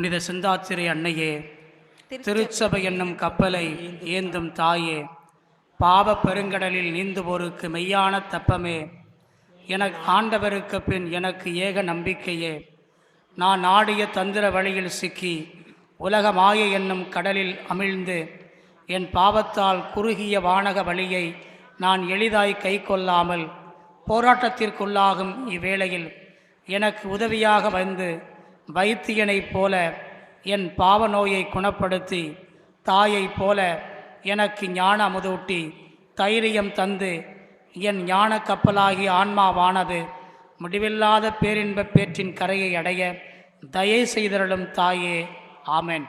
புனித சிந்தாத்திரை அன்னையே திரு- திருச்சபை என்னும் கப்பலை ஏந்தும் தாயே பாவ பெருங்கடலில் நீந்துவோருக்கு மெய்யான தப்பமே. எனக்கு ஆண்டவருக்கு பின் எனக்கு ஏக நம்பிக்கையே. நான் நாடிய தந்திர வழியில் சிக்கி உலக மாயை என்னும் கடலில் அமிழ்ந்து என் பாவத்தால் குறுகிய வானக வழியை நான் எளிதாய் கை கொள்ளாமல் போராட்டத்திற்குள்ளாகும் இவ்வேளையில் எனக்கு உதவியாக வந்து வைத்தியனைப் போல என் பாவ நோயை குணப்படுத்தி தாயைப் போல எனக்கு ஞான அமுதூட்டி தைரியம் தந்து என் ஞான கப்பலாகி ஆன்மாவானது முடிவில்லாத பேரின்ப பேற்றின் கரையை அடைய தயை செய்தருளும் தாயே. ஆமேன்.